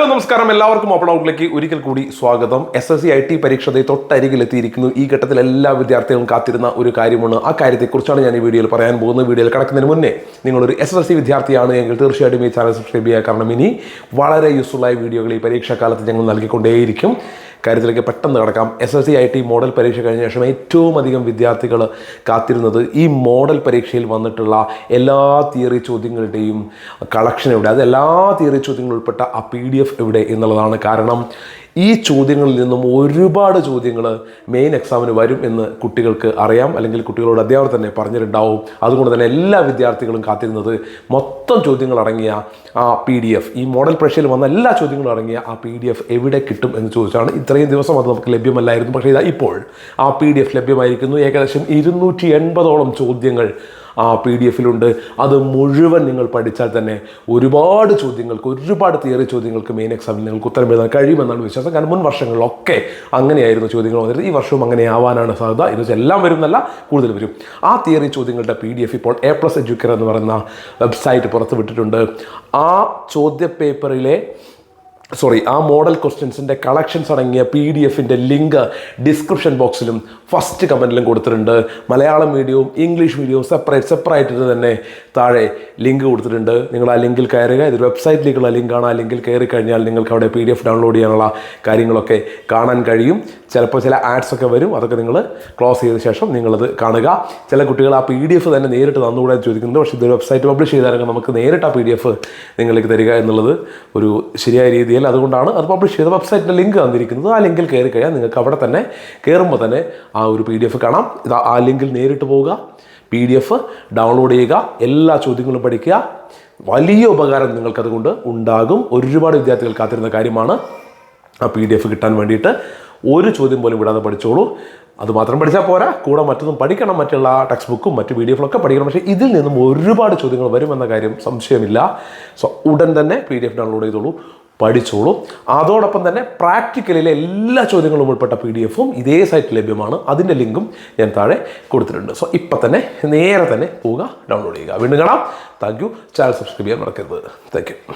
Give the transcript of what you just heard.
നമസ്കാരം. എല്ലാവർക്കും ഓപ്പൺ ഔട്ടിലേക്ക് ഒരിക്കൽ കൂടി സ്വാഗതം. S S C I T പരീക്ഷ ദേ തൊട്ടരികിൽ എത്തിയിരിക്കുന്നു ഈ ഘട്ടത്തിൽ എല്ലാ വിദ്യാർത്ഥികളും കാത്തിരുന്ന ഒരു കാര്യമാണ്. ആ കാര്യത്തെക്കുറിച്ചാണ് ഞാൻ ഈ വീഡിയോയിൽ പറയാൻ പോകുന്നത്. വീഡിയോയിൽ കിടക്കുന്നതിന് മുന്നേ നിങ്ങളൊരു എസ് എസ് സി വിദ്യാർത്ഥിയാണ് എങ്കിൽ തീർച്ചയായിട്ടും ഈ ചാനൽ സബ്സ്ക്രൈബ് ചെയ്യുക. കാരണം ഇനി വളരെ യൂസ്ഫുള്ളായ വീഡിയോകൾ ഈ പരീക്ഷാകാലത്ത് ഞങ്ങൾ നൽകിക്കൊണ്ടേയിരിക്കും. കാര്യത്തിലേക്ക് പെട്ടെന്ന് കിടക്കാം S S C I T model പരീക്ഷ കഴിഞ്ഞ ശേഷം ഏറ്റവും അധികം വിദ്യാർത്ഥികൾ കാത്തിരുന്നത് ഈ മോഡൽ പരീക്ഷയിൽ വന്നിട്ടുള്ള എല്ലാ തിയറി ചോദ്യങ്ങളുടെയും കളക്ഷൻ എവിടെ അത് എല്ലാ തിയറി ചോദ്യങ്ങളും ഉൾപ്പെട്ട ആ പി ഡി എഫ് എവിടെ എന്നുള്ളതാണ് കാരണം ഈ ചോദ്യങ്ങളിൽ നിന്നും ഒരുപാട് ചോദ്യങ്ങൾ മെയിൻ എക്സാമിന് വരും എന്ന് കുട്ടികൾക്ക് അറിയാം. അല്ലെങ്കിൽ കുട്ടികളോട് അധ്യാപകർ തന്നെ പറഞ്ഞിട്ടുണ്ടാവും. അതുകൊണ്ട് തന്നെ എല്ലാ വിദ്യാർത്ഥികളും കാത്തിരുന്നത് മൊത്തം ചോദ്യങ്ങൾ അടങ്ങിയ ആ പി ഡി എഫ് ഈ മോഡൽ പരീക്ഷയിൽ വന്ന എല്ലാ ചോദ്യങ്ങളും അടങ്ങിയ ആ പി ഡി എഫ് എവിടെ കിട്ടും എന്ന് ചോദിച്ചാണ്. ഇത്രയും ദിവസം അത് നമുക്ക് ലഭ്യമല്ലായിരുന്നു. പക്ഷേ ഇതാ ഇപ്പോൾ ആ പി ഡി എഫ് ലഭ്യമായിരിക്കുന്നു. ഏകദേശം ഇരുന്നൂറ്റി എൺപതോളം ചോദ്യങ്ങൾ ആ പി ഡി എഫിലുണ്ട് അത് മുഴുവൻ നിങ്ങൾ പഠിച്ചാൽ തന്നെ ഒരുപാട് ചോദ്യങ്ങൾക്ക് ഒരുപാട് തിയറി ചോദ്യങ്ങൾക്ക് മെയിൻ എക്സാമിൽ നിങ്ങൾക്ക് ഉത്തരം എഴുതാൻ കഴിയുമെന്നാണ് വിശ്വാസം. കാരണം മുൻ വർഷങ്ങളിലൊക്കെ അങ്ങനെയായിരുന്നു ചോദ്യങ്ങൾ വന്നിരുന്നത്. ഈ വർഷവും അങ്ങനെ ആവാനാണ് സാധ്യത. എന്ന് വെച്ചാൽ എല്ലാം വരുന്നല്ല കൂടുതൽ വരും. ആ തിയറി ചോദ്യങ്ങളുടെ പി ഡി എഫ് ഇപ്പോൾ എ പ്ലസ് എഡ്യൂക്കർ എന്ന് പറയുന്ന വെബ്സൈറ്റ് പുറത്ത് വിട്ടിട്ടുണ്ട്. ആ ചോദ്യ പേപ്പറിലെ സോറി ആ മോഡൽ ക്വസ്റ്റ്യൻസിന്റെ കളക്ഷൻസ് അടങ്ങിയ പി ഡി എഫിന്റെ ലിങ്ക് ഡിസ്ക്രിപ്ഷൻ ബോക്സിലും ഫസ്റ്റ് കമന്റിലും കൊടുത്തിട്ടുണ്ട്. മലയാളം മീഡിയവും ഇംഗ്ലീഷ് മീഡിയവും സെപ്പറേറ്റ് സെപ്പറേറ്റ് തന്നെ താഴെ ലിങ്ക് കൊടുത്തിട്ടുണ്ട്. നിങ്ങൾ ആ ലിങ്കിൽ കയറുക. ഇതൊരു വെബ്സൈറ്റിലേക്കുള്ള ലിങ്കാണ് ആ ലിങ്കിൽ കയറി കഴിഞ്ഞാൽ നിങ്ങൾക്ക് അവിടെ പി ഡി എഫ് ഡൗൺലോഡ് ചെയ്യാനുള്ള കാര്യങ്ങളൊക്കെ കാണാൻ കഴിയും. ചിലപ്പോൾ ചില ആഡ്സ് ഒക്കെ വരും. അതൊക്കെ നിങ്ങൾ ക്ലോസ് ചെയ്ത ശേഷം നിങ്ങളത് കാണുക. ചില കുട്ടികൾ ആ പി ഡി എഫ് തന്നെ നേരിട്ട് തന്നുകൂടെ ചോദിക്കുന്നുണ്ട്. പക്ഷേ ഇതൊരു വെബ്സൈറ്റ് പബ്ലിഷ് ചെയ്താൽ നമുക്ക് നേരിട്ട് ആ പി ഡി എഫ് നിങ്ങൾക്ക് തരിക എന്നുള്ളത് ഒരു ശരിയായ രീതിയിൽ അതുകൊണ്ടാണ് അത് പബ്ലിഷ് ചെയ്ത വെബ്സൈറ്റിന്റെ ലിങ്ക് തന്നിരിക്കുന്നത്. ആ ലിങ്കിൽ കയറി കഴിഞ്ഞാൽ നിങ്ങൾക്ക് അവിടെ തന്നെ കയറുമ്പോൾ തന്നെ ആ ഒരു പി ഡി എഫ് കാണാം. ഇത് ആ ലിങ്കിൽ നേരിട്ട് പോവുക. പി ഡി എഫ് ഡൗൺലോഡ് ചെയ്യുക. എല്ലാ ചോദ്യങ്ങളും പഠിക്കുക. വലിയ ഉപകാരം നിങ്ങൾക്കതുകൊണ്ട് ഉണ്ടാകും. ഒരുപാട് വിദ്യാർത്ഥികൾ കാത്തിരുന്ന കാര്യമാണ്. ആ പി ഡി എഫ് കിട്ടാൻ വേണ്ടിയിട്ട് ഒരു ചോദ്യം പോലും വിടാതെ പഠിച്ചോളൂ. അത് മാത്രം പഠിച്ചാൽ പോരാ. കൂടെ മറ്റൊന്നും പഠിക്കണം. മറ്റുള്ള ടെക്സ്റ്റ് ബുക്കും മറ്റ് പി ഡി എഫിലൊക്കെ പഠിക്കണം. പക്ഷേ ഇതിൽ നിന്നും ഒരുപാട് ചോദ്യങ്ങൾ വരുമെന്ന കാര്യം സംശയമില്ല. സോ ഉടൻ തന്നെ പി ഡി എഫ് ഡൗൺലോഡ് ചെയ്തോളൂ. പഠിച്ചോളൂ. അതോടൊപ്പം തന്നെ പ്രാക്ടിക്കലിലെ എല്ലാ ചോദ്യങ്ങളും ഉൾപ്പെട്ട പി ഡി എഫും ഇതേ സൈറ്റിൽ ലഭ്യമാണ്. അതിന്റെ ലിങ്കും ഞാൻ താഴെ കൊടുത്തിട്ടുണ്ട്. സോ ഇപ്പം തന്നെ നേരെ തന്നെ പോവുക ഡൗൺലോഡ് ചെയ്യുക. വീണ്ടും കാണാം. Thank you. ചാനൽ സബ്സ്ക്രൈബ് ചെയ്യാൻ മറക്കരുത്. Thank you.